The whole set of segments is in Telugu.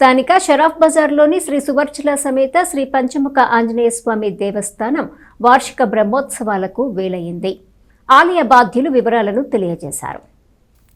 స్థానిక షరాఫ్ బజార్లోని శ్రీ సువర్చుల సమేత శ్రీ పంచముఖ ఆంజనేయ స్వామి దేవస్థానం వార్షిక బ్రహ్మోత్సవాలకు వేలయ్యింది ఆలయ బాధ్యులు వివరాలను తెలియజేశారు.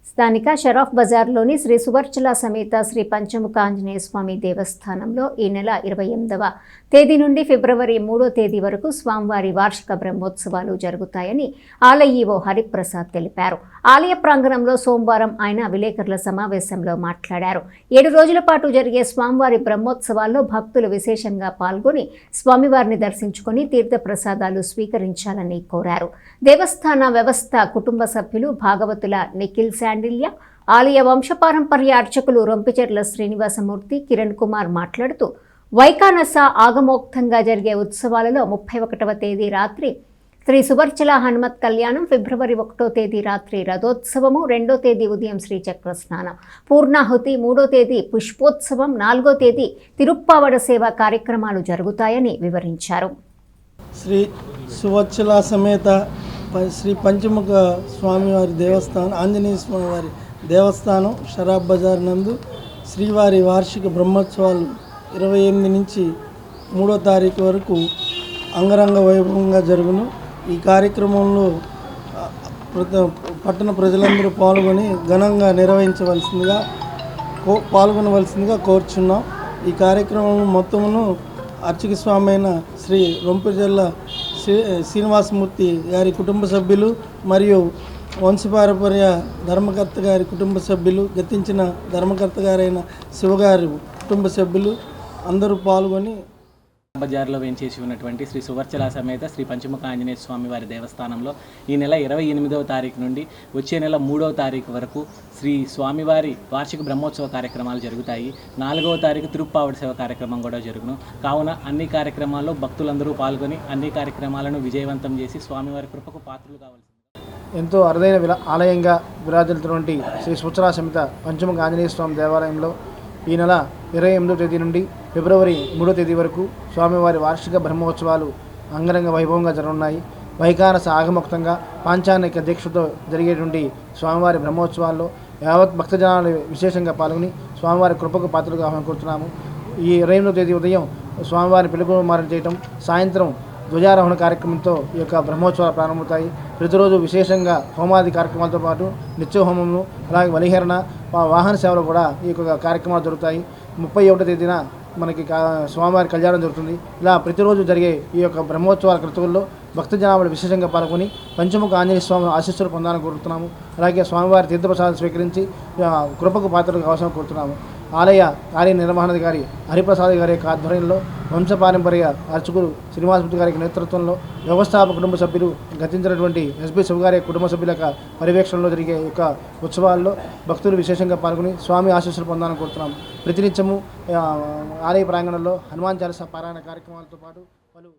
స్థానిక షరాఫ్ బజార్లోని శ్రీ సువర్చల సమేత శ్రీ పంచముఖ ఆంజనేయ స్వామి దేవస్థానంలో ఈ నెల ఇరవై ఎనిమిదవ తేదీ నుండి ఫిబ్రవరి మూడో తేదీ వరకు స్వామివారి వార్షిక బ్రహ్మోత్సవాలు జరుగుతాయని ఆలయీఓ హరిప్రసాద్ తెలిపారు. ఆలయ ప్రాంగణంలో సోమవారం ఆయన విలేకరుల సమావేశంలో మాట్లాడారు. ఏడు రోజుల పాటు జరిగే స్వామివారి బ్రహ్మోత్సవాల్లో భక్తులు విశేషంగా పాల్గొని స్వామివారిని దర్శించుకొని తీర్థ ప్రసాదాలు స్వీకరించాలని కోరారు. దేవస్థాన వ్యవస్థ కుటుంబ సభ్యులు భాగవతుల నిఖిల్ శాండిల్య ఆలయ వంశపారంపర్య అర్చకులు రొంపిచెర్ల శ్రీనివాసమూర్తి కిరణ్ కుమార్ మాట్లాడుతూ వైకానస ఆగమోక్తంగా జరిగే ఉత్సవాలలో ముప్పై ఒకటవ తేదీ రాత్రి శ్రీ సువర్చల హనుమత్ కళ్యాణం ఫిబ్రవరి ఒకటో తేదీ రాత్రి రథోత్సవము రెండో తేదీ ఉదయం శ్రీచక్ర స్నానం పూర్ణాహుతి మూడో తేదీ పుష్పోత్సవం నాలుగో తేదీ తిరుప్పావడ సేవ కార్యక్రమాలు జరుగుతాయని వివరించారు. శ్రీ సువత్సల సమేత శ్రీ పంచముఖ స్వామివారి దేవస్థానం ఆంజనేయ స్వామి వారి దేవస్థానం షరాబ్ బజార్ నందు శ్రీవారి వార్షిక బ్రహ్మోత్సవాలు ఇరవై ఎనిమిది నుంచి మూడో తారీఖు వరకు అంగరంగ వైభవంగా జరుగును. ఈ కార్యక్రమంలో ప్రత- పట్టణ ప్రజలందరూ పాల్గొని ఘనంగా నిర్వహించవలసిందిగా పాల్గొనవలసిందిగా కోరుచున్నాం. ఈ కార్యక్రమం మొత్తమును అర్చక స్వామి అయిన శ్రీ రొంపిజల్ల శ్రీ శ్రీనివాసమూర్తి గారి కుటుంబ సభ్యులు మరియు వంశపారపర్య ధర్మకర్త గారి కుటుంబ సభ్యులు గతించిన ధర్మకర్త గారైన శివగారి కుటుంబ సభ్యులు అందరూ పాల్గొని బజార్లో వేంచేసి ఉన్నటువంటి శ్రీ సువర్చల సమేత శ్రీ పంచముఖ ఆంజనేయ స్వామి వారి దేవస్థానంలో ఈ నెల ఇరవై ఎనిమిదవ తారీఖు నుండి వచ్చే నెల మూడవ తారీఖు వరకు శ్రీ స్వామివారి వార్షిక బ్రహ్మోత్సవ కార్యక్రమాలు జరుగుతాయి. నాలుగవ తారీఖు తిరుప్పావడి సేవ కార్యక్రమం కూడా జరుగును. కావున అన్ని కార్యక్రమాల్లో భక్తులందరూ పాల్గొని అన్ని కార్యక్రమాలను విజయవంతం చేసి స్వామివారి కృపకు పాత్రలు కావాల్సింది. ఎంతో అరుదైన విలా ఆలయంగా విరాజిల్లుతున్నటువంటి శ్రీ సుచరా సమిత పంచముఖ ఆంజనేయ స్వామి దేవాలయంలో ఈ నెల ఇరవై ఎనిమిదో తేదీ నుండి ఫిబ్రవరి మూడో తేదీ వరకు స్వామివారి వార్షిక బ్రహ్మోత్సవాలు అంగరంగ వైభవంగా జరగనున్నాయి. వైకానస ఆగమోక్తంగా పాంచానిక దీక్షతో జరిగేటువంటి స్వామివారి బ్రహ్మోత్సవాల్లో యావత్ భక్తజనాలు విశేషంగా పాల్గొని స్వామివారి కృపకు పాత్రలుగా ఆహ్వానం కోరుతున్నాము ఈ ఇరవై ఎనిమిదో తేదీ ఉదయం స్వామివారి పిలుపుమారం చేయటం సాయంత్రం ధ్వజారోహణ కార్యక్రమంతో ఈ యొక్క బ్రహ్మోత్సవాలు ప్రారంభమవుతాయి. ప్రతిరోజు విశేషంగా హోమాది కార్యక్రమాలతో పాటు నిత్యహోమము అలాగే బలిహరణ వాహన సేవలు కూడా ఈ యొక్క కార్యక్రమాలు జరుగుతాయి. ముప్పై ఒకటో తేదీన మనకి స్వామివారి కళ్యాణం జరుగుతుంది. ఇలా ప్రతిరోజు జరిగే ఈ యొక్క బ్రహ్మోత్సవాల క్రతువుల్లో భక్త జనాభాలు విశేషంగా పాల్గొని పంచముఖ ఆంజనేయ స్వామి ఆశీస్సులు పొందాలని కోరుతున్నాము. అలాగే స్వామివారి తీర్థప్రసాదం స్వీకరించి కృపకు పాత్రలు అవసరం కోరుతున్నాము. ఆలయ కార్య నిర్వహణాధికారి హరిప్రసాద్ గారి యొక్క ఆధ్వర్యంలో వంశపారంపర్య అర్చకులు శ్రీనివాసమూర్తి గారి నేతృత్వంలో వ్యవస్థాపక కుటుంబ సభ్యులు గతించినటువంటి ఎస్బి శివగారి కుటుంబ సభ్యుల యొక్క పర్యవేక్షణలో జరిగే యొక్క ఉత్సవాల్లో భక్తులు విశేషంగా పాల్గొని స్వామి ఆశీస్సులు పొందాలని కోరుతున్నాం. ప్రతినిత్యము ఆలయ ప్రాంగణంలో హనుమాన్ చాలీస పారాయణ కార్యక్రమాలతో పాటు పలు